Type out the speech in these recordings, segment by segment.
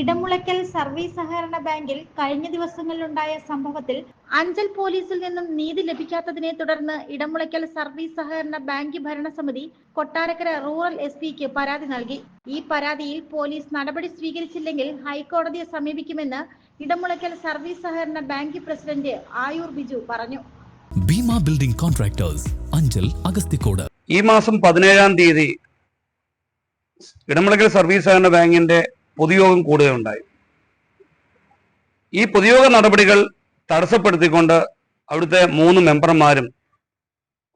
Edamulakkal service സഹകരണ ബാങ്കിൽ കഴിഞ്ഞ ദിവസങ്ങളിലുണ്ടായ സംഭവത്തിൽ അഞ്ചൽ പോലീസിൽ നിന്നും നീതി ലഭിക്കാത്തതിനെ തുടർന്ന് ഇടമുളയ്ക്കൽ സർവീസ് സഹകരണ ബാങ്ക് ഭരണസമിതി കൊട്ടാരക്കര റൂറൽ എസ് പിക്ക് പരാതി നൽകി. ഈ പരാതിയിൽ പോലീസ് നടപടി സ്വീകരിച്ചില്ലെങ്കിൽ ഹൈക്കോടതിയെ സമീപിക്കുമെന്ന് ഇടമുളയ്ക്കൽ സർവീസ് സഹകരണ ബാങ്ക് പ്രസിഡന്റ് ആയൂർ ബിജു പറഞ്ഞു. Bheema building contractors Anchal Agasthikode. ഈ മാസം പതിനേഴാം തീയതി ഇടമുളയ്ക്കൽ സർവീസ് സഹകരണ ബാങ്കിന്റെ പൊതുയോഗം കൂടുകയുണ്ടായി ഈ പൊതുയോഗ നടപടികൾ തടസ്സപ്പെടുത്തിക്കൊണ്ട് അവിടുത്തെ മൂന്ന് മെമ്പർമാരും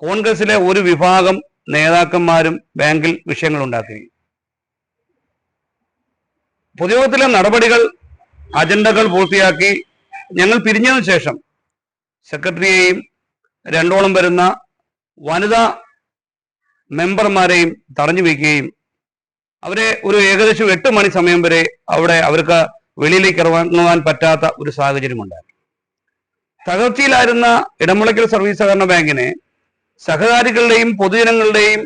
കോൺഗ്രസിലെ ഒരു വിഭാഗം നേതാക്കന്മാരും ബാങ്കിൽ വിഷയങ്ങൾ ഉണ്ടാക്കി. പൊതുയോഗത്തിലെ നടപടികൾ അജണ്ടകൾ പൂർത്തിയാക്കി ഞങ്ങൾ പിരിഞ്ഞതിനു ശേഷം സെക്രട്ടറിയെയും രണ്ടോളം വരുന്ന വനിതാ മെമ്പർമാരെയും തടഞ്ഞു വയ്ക്കുകയും അവരെ ഒരു ഏകദേശം എട്ട് മണി സമയം വരെ അവിടെ അവർക്ക് വെളിയിലേക്ക് ഇറങ്ങുവാൻ പറ്റാത്ത ഒരു സാഹചര്യമുണ്ടായിരുന്നു. തകർച്ചയിലായിരുന്ന ഇടമുളയ്ക്കൽ സർവീസ് സഹകരണ ബാങ്കിനെ സഹകാരികളുടെയും പൊതുജനങ്ങളുടെയും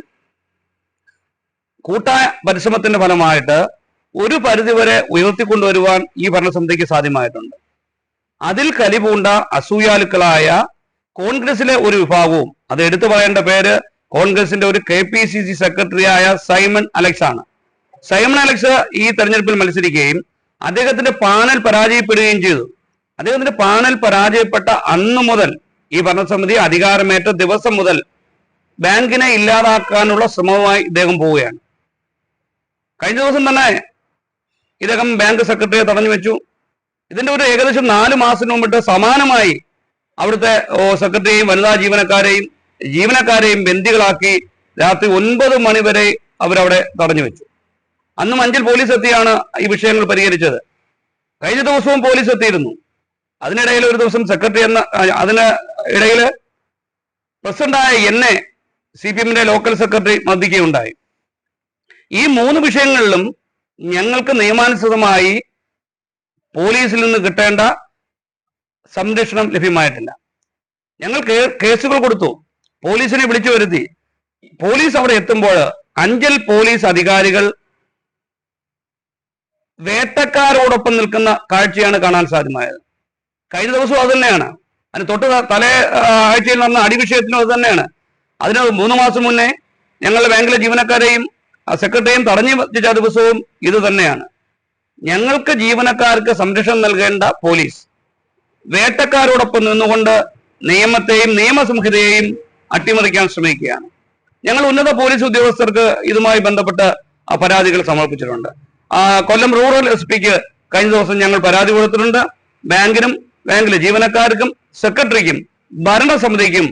കൂട്ടായ പരിശ്രമത്തിന്റെ ഫലമായിട്ട് ഒരു പരിധിവരെ ഉയർത്തിക്കൊണ്ടുവരുവാൻ ഈ ഭരണസമിതിക്ക് സാധ്യമായിട്ടുണ്ട്. അതിൽ കലിപൂണ്ട അസൂയാലുക്കളായ കോൺഗ്രസിലെ ഒരു വിഭാഗവും അത് എടുത്തു പറയേണ്ട പേര് കോൺഗ്രസിന്റെ ഒരു കെ പി സി സി സെക്രട്ടറിയായ സൈമൺ അലക്സ് ആണ് സൈമൺ അലക്സ് ഈ തെരഞ്ഞെടുപ്പിൽ മത്സരിക്കുകയും അദ്ദേഹത്തിന്റെ പാനൽ പരാജയപ്പെടുകയും ചെയ്തു. അദ്ദേഹത്തിന്റെ പാനൽ പരാജയപ്പെട്ട അന്ന് മുതൽ ഈ ഭരണസമിതി അധികാരമേറ്റ ദിവസം മുതൽ ബാങ്കിനെ ഇല്ലാതാക്കാനുള്ള ശ്രമവുമായി ഇദ്ദേഹം പോവുകയാണ്. കഴിഞ്ഞ ദിവസം തന്നെ ഇദ്ദേഹം ബാങ്ക് സെക്രട്ടറിയെ തടഞ്ഞു വെച്ചു. ഇതിന്റെ ഒരു ഏകദേശം നാല് മാസത്തിന് മുമ്പിട്ട് സമാനമായി അവിടുത്തെ സെക്രട്ടറിയെയും വനിതാ ജീവനക്കാരെയും ജീവനക്കാരെയും ബന്ദികളാക്കി രാത്രി ഒൻപത് മണിവരെ അവരവിടെ തടഞ്ഞു വെച്ചു. അന്നും അഞ്ചൽ പോലീസ് എത്തിയാണ് ഈ വിഷയങ്ങൾ പരിഹരിച്ചത്. കഴിഞ്ഞ ദിവസവും പോലീസ് എത്തിയിരുന്നു അതിനിടയിൽ ഒരു ദിവസം സെക്രട്ടറി എന്ന അതിന് ഇടയിൽ പ്രസിഡന്റായ എന്നെ സി പി എമ്മിന്റെ ലോക്കൽ സെക്രട്ടറി മർദ്ദിക്കുകയുണ്ടായി. ഈ മൂന്ന് വിഷയങ്ങളിലും ഞങ്ങൾക്ക് നിയമാനുസൃതമായി പോലീസിൽ നിന്ന് കിട്ടേണ്ട സംരക്ഷണം ലഭ്യമായിട്ടില്ല. ഞങ്ങൾ കേസുകൾ കൊടുത്തു. പോലീസിനെ വിളിച്ചു വരുത്തി. പോലീസ് അവിടെ എത്തുമ്പോൾ അഞ്ചൽ പോലീസ് അധികാരികൾ വേട്ടക്കാരോടൊപ്പം നിൽക്കുന്ന കാഴ്ചയാണ് കാണാൻ സാധ്യമായത്. കഴിഞ്ഞ ദിവസവും അത് തന്നെയാണ്. അതിന് തൊട്ട് തലേ ആഴ്ചയിൽ നടന്ന അടിവിഷയത്തിനും അത് തന്നെയാണ്. അതിന് മൂന്ന് മാസം മുന്നേ ഞങ്ങളുടെ ബാങ്കിലെ ജീവനക്കാരെയും സെക്രട്ടറിയും തടഞ്ഞു വെച്ച ദിവസവും ഇത് തന്നെയാണ്. ഞങ്ങൾക്ക് ജീവനക്കാർക്ക് സംരക്ഷണം നൽകേണ്ട പോലീസ് വേട്ടക്കാരോടൊപ്പം നിന്നുകൊണ്ട് നിയമത്തെയും നിയമസംഹിതയെയും അട്ടിമറിക്കാൻ ശ്രമിക്കുകയാണ്. ഞങ്ങൾ ഉന്നത പോലീസ് ഉദ്യോഗസ്ഥർക്ക് ഇതുമായി ബന്ധപ്പെട്ട് പരാതികൾ സമർപ്പിച്ചിട്ടുണ്ട്. കൊല്ലം റൂറൽ എസ് പിക്ക് കഴിഞ്ഞ ദിവസം ഞങ്ങൾ പരാതി കൊടുത്തിട്ടുണ്ട്. ബാങ്കിനും ബാങ്കിലെ ജീവനക്കാർക്കും സെക്രട്ടറിക്കും ഭരണസമിതിക്കും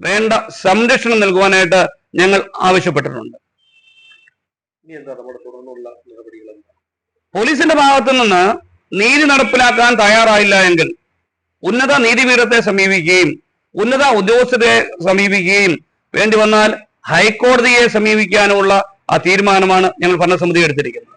വേണ്ട സംരക്ഷണം നൽകുവാനായിട്ട് ഞങ്ങൾ ആവശ്യപ്പെട്ടിട്ടുണ്ട്. പോലീസിന്റെ ഭാഗത്തു നിന്ന് നീതി നടപ്പിലാക്കാൻ തയ്യാറായില്ല എങ്കിൽ ഉന്നത നീതിപീഠത്തെ സമീപിക്കുകയും ഉന്നത ഉദ്യോഗസ്ഥരെ സമീപിക്കുകയും വേണ്ടി വന്നാൽ ഹൈക്കോടതിയെ സമീപിക്കാനുള്ള ആ തീരുമാനമാണ് ഞങ്ങൾ ഭരണസമിതി എടുത്തിരിക്കുന്നത്.